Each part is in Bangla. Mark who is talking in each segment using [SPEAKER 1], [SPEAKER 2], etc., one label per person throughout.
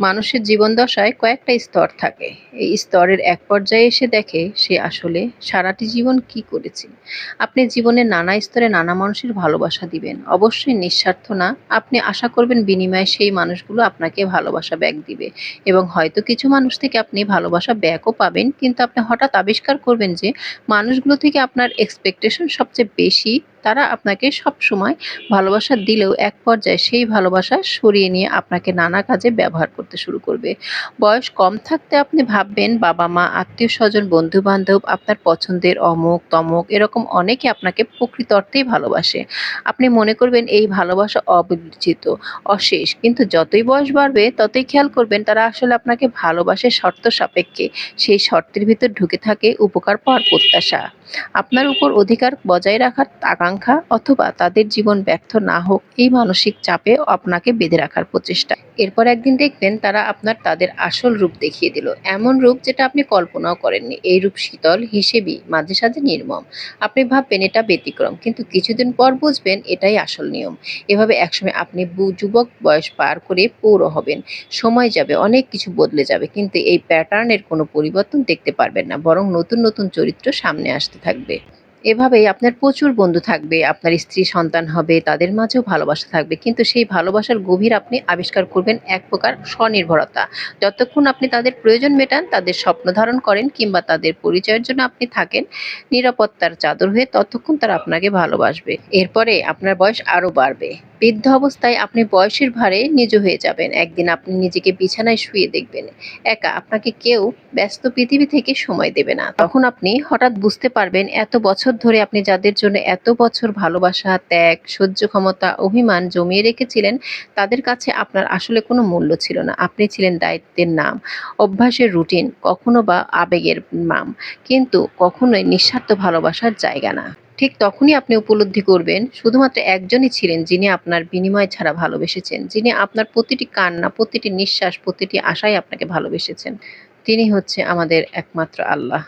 [SPEAKER 1] মানুষের জীবন দশায় কয়েকটা স্তর থাকে। এই স্তরের এক পর্যায়ে এসে দেখে সে আসলে সারাটি জীবন কি করেছে। আপনি জীবনে নানা স্তরে নানা মানুষের ভালোবাসা দিবেন। অবশ্যই নিঃস্বার্থ না। আপনি আশা করবেন বিনিময়ে সেই মানুষগুলো আপনাকে ভালোবাসা ব্যাক দিবে এবং হয়তো কিছু মানুষ থেকে আপনি ভালোবাসা ব্যাকও পাবেন। কিন্তু আপনি হঠাৎ আবিষ্কার করবেন যে, মানুষগুলো থেকে আপনার এক্সপেকটেশন সবচেয়ে বেশি তারা আপনাকে সব সময় ভালোবাসা দিলেও এক পর্যায়ে সেই ভালোবাসা সরিয়ে নিয়ে আপনাকে নানা কাজে ব্যবহার করতে শুরু করবে। বয়স কম থাকতে আপনি ভাববেন বাবা মা, আত্মীয় স্বজন বন্ধু বান্ধব আপনার পছন্দের অমুক, তমুক, এরকম অনেকে আপনাকে প্রকৃত অর্থেই ভালোবাসে। আপনি মনে করবেন এই ভালোবাসা অবিচিত অশেষ, কিন্তু যতই বয়স বাড়বে, ততই খেয়াল করবেন তারা আসলে আপনাকে ভালোবাসে শর্ত সাপেক্ষে। সেই শর্তের ভিতর ঢুকে থাকে উপকার পাওয়ার প্রত্যাশা। আপনার উপর অধিকার বজায় রাখার আকাঙ্ক্ষা অথবা তাদের জীবন ব্যর্থ না হোক, এই মানসিক চাপে আপনাকে বেঁধে রাখার প্রচেষ্টা। এরপর একদিন দেখবেন তারা আপনার তাদের আসল রূপ দেখিয়ে দিল। এমন রূপ যেটা আপনি কল্পনাও করেননি। এই রূপ শীতল হিসেবেই মাঝে সাঝে নির্মম। আপনি ভাববেন এটা ব্যতিক্রম, কিন্তু কিছুদিন পর বুঝবেন এটাই আসল নিয়ম। এভাবে একসময় আপনি যুবক বয়স পার করে পৌর হবেন। সময় যাবে, অনেক কিছু বদলে যাবে, কিন্তু এই প্যাটার্নের কোনো পরিবর্তন দেখতে পারবেন না। বরং নতুন নতুন চরিত্র সামনে আসতে থাকবে। এভাবেই আপনার প্রচুর বন্ধু থাকবে, আপনার স্ত্রী সন্তান হবে, তাদের মাঝেও ভালোবাসা থাকবে। কিন্তু সেই ভালোবাসার গভীর আপনি আবিষ্কার করবেন এক প্রকার স্বনির্ভরতা। যতক্ষণ আপনি তাদের প্রয়োজন মেটান, তাদের স্বপ্ন ধারণ করেন কিংবা তাদের পরিচয়ের জন্য আপনি থাকেন নিরাপত্তার চাদর হয়ে, ততক্ষণ তারা আপনাকে ভালোবাসবে। এরপরে আপনার বয়স আরও বাড়বে। বৃদ্ধ অবস্থায় আপনি বয়সের ভারে নিজ হয়ে যাবেন। একদিন আপনি নিজেকে বিছানায় শুয়ে দেখবেন। একা আপনাকে কেউ ব্যস্ত পৃথিবী থেকে সময় দেবে না। তখন আপনি হঠাৎ বুঝতে পারবেন, এত বছর ধরে আপনি যাদের জন্য এত বছর ভালোবাসা, ত্যাগ, সহ্য ক্ষমতা, অভিমান জমিয়ে রেখেছিলেন, তাদের কাছে আপনার আসলে কোনো মূল্য ছিল না। আপনি ছিলেন দায়িত্বের নাম, অভ্যাসের রুটিন, কখনো বা আবেগের নাম। কিন্তু কখনোই নিঃস্বার্থ ভালোবাসার জায়গা না। ঠিক তখনই আপনি উপলব্ধি করবেন, শুধুমাত্র একজনই ছিলেন যিনি আপনার বিনিময় ছাড়া ভালোবেসেছেন, যিনি আপনার প্রতিটি কান্না, প্রতিটি নিঃশ্বাস, প্রতিটি আশাই আপনাকে ভালোবেসেছেন। তিনি হচ্ছে আমাদের একমাত্র আল্লাহ।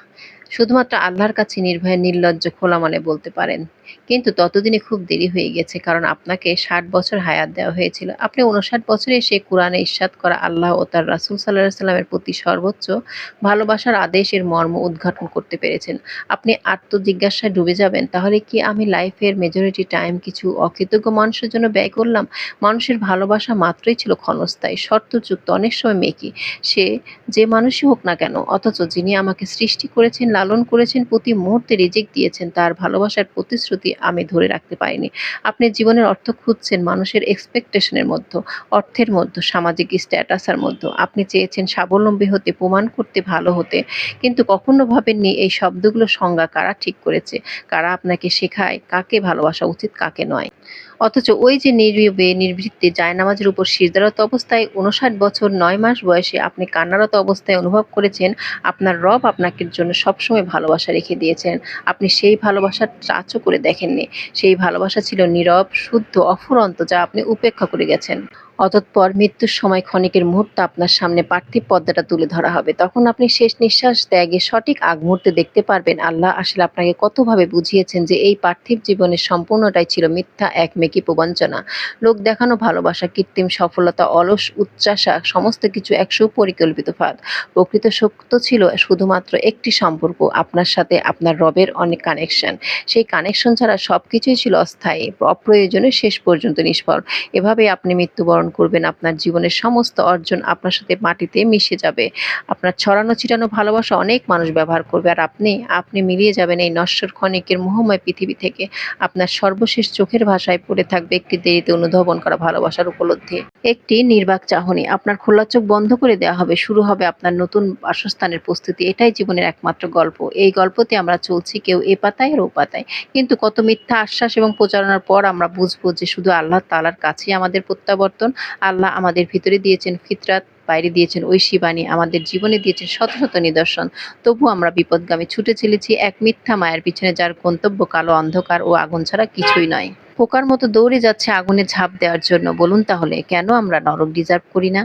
[SPEAKER 1] শুধুমাত্র আল্লাহর কাছে নির্ভয়ে, নির্লজ্জ, খোলা মনে বলতে পারেন। কিন্তু ততদিনে খুব দেরি হয়ে গেছে, কারণ আপনাকে ষাট বছর হায়াত দেওয়া হয়েছিল। আপনি উনষাট বছরে এসে কোরআনে ইস্বাদ করা আল্লাহ ও তার রাসুল সাল্লাহ সাল্লামের প্রতি সর্বোচ্চ ভালোবাসার আদেশের মর্ম উদ্ঘাটন করতে পেরেছেন। আপনি আত্মজিজ্ঞাসায় ডুবে যাবেন, তাহলে কি আমি লাইফের মেজরিটি টাইম কিছু অকৃতজ্ঞ মানুষের জন্য ব্যয় করলাম? মানুষের ভালোবাসা মাত্রই ছিল ক্ষণস্থায়ী শর্তযুক্ত অনেক সময় মেকি। সে যে মানুষই হোক না কেন, অথচ যিনি আমাকে সৃষ্টি করেছেন লালন করেছেন, প্রতি মুহূর্তে রিজেক্ট দিয়েছেন, তার ভালোবাসার প্রতিশ্রুতি আমি ধরে রাখতে পারিনি। আপনি জীবনের অর্থ খুঁজছেন মানুষের এক্সপেকটেশনের মধ্যে, অর্থের মধ্যে, সামাজিক স্ট্যাটাসের মধ্যে। আপনি চেয়েছেন স্বাবলম্বী হতে, প্রমাণ করতে ভালো হতে, কিন্তু কখনো ভাবেননি এই শব্দগুলো সংজ্ঞা কারা ঠিক করেছে, কারা আপনাকে শেখায়, কাকে ভালোবাসা উচিত, কাকে নয়। অথচ ওই যে নির্বিবে নির্বৃত্তে, জায়নামাজের উপর শিরদারত অবস্থায় উনষাট বছর নয় মাস বয়সে আপনি কান্নারত অবস্থায় অনুভব করেছেন, আপনার রব আপনাকে জন্য সবসময় ভালোবাসা রেখে দিয়েছেন। আপনি সেই ভালোবাসা চাচও করে দেখেননি। সেই ভালোবাসা ছিল নীরব, শুদ্ধ, অফুরন্ত যা আপনি উপেক্ষা করে গেছেন। অতঃপর মৃত্যুর সময় ক্ষণিকের মুহূর্ত আপনার সামনে পার্থিব পদ্মাটা তুলে ধরা হবে। তখন আপনি শেষ নিঃশ্বাস ত্যাগে সঠিক আগ মুহূর্তে দেখতে পারবেন। আল্লাহ আসলে আপনাকে কতভাবে বুঝিয়েছেন যে এই পার্থিব জীবনের সম্পূর্ণটাই ছিল মিথ্যা এক মেকি প্রবঞ্চনা। লোক দেখানো, ভালোবাসা, কৃত্রিম সফলতা, অলস উচ্চাসা সমস্ত কিছু এক সুপরিকল্পিত ফাঁদ। প্রকৃত সত্য ছিল শুধুমাত্র একটি সম্পর্ক, আপনার সাথে আপনার রবের অনেক কানেকশন সেই কানেকশন ছাড়া সব কিছুই ছিল অস্থায়ী অপ্রয়োজনে শেষ পর্যন্ত নিষ্ফল। এভাবে আপনি মৃত্যুবরণ করবেন। আপনার জীবনের সমস্ত অর্জন আপনার সাথে মাটিতে মিশে যাবে। আপনার ছড়ানো, ছিটানো ভালোবাসা অনেক মানুষ ব্যবহার করবে। আর আপনি আপনি মিলিয়ে যাবেন এই নশ্বর ক্ষণিকের মোহময় পৃথিবী থেকে। আপনার সর্বশেষ চোখের ভাষায় পড়ে থাকবে একটি দেরিতে অনুধাবন করা ভালোবাসার উপলব্ধি। একটি নির্বাক চাহনি। আপনার খোলা চোখ বন্ধ করে দেওয়া হবে। শুরু হবে আপনার নতুন বাসস্থানের প্রস্তুতি। এটাই জীবনের একমাত্র গল্প। এই গল্পতে আমরা চলছি কেউ এ পাতায় আর ও পাতায়। কিন্তু কত মিথ্যা আশ্বাস এবং প্রচারণার পর আমরা বুঝব যে শুধু আল্লাহ তালার কাছেই আমাদের প্রত্যাবর্তন। আল্লাহ আমাদের ভিতরে দিয়েছেন ফিতরাত, বাইরে দিয়েছেন ওই বাণী আমাদের জীবনে দিয়েছেন শত শত নিদর্শন। তবু আমরা বিপদগামী ছুটে চলেছি এক মিথ্যা মায়ের পিছনে যার গন্তব্য কালো অন্ধকার ও আগুন ছাড়া কিছুই নয়। পোকার মতো দৌড়ে যাচ্ছে আগুনে ঝাঁপ দেওয়ার জন্য। বলুন তাহলে, কেন আমরা নরক ডিজার্ভ করি না?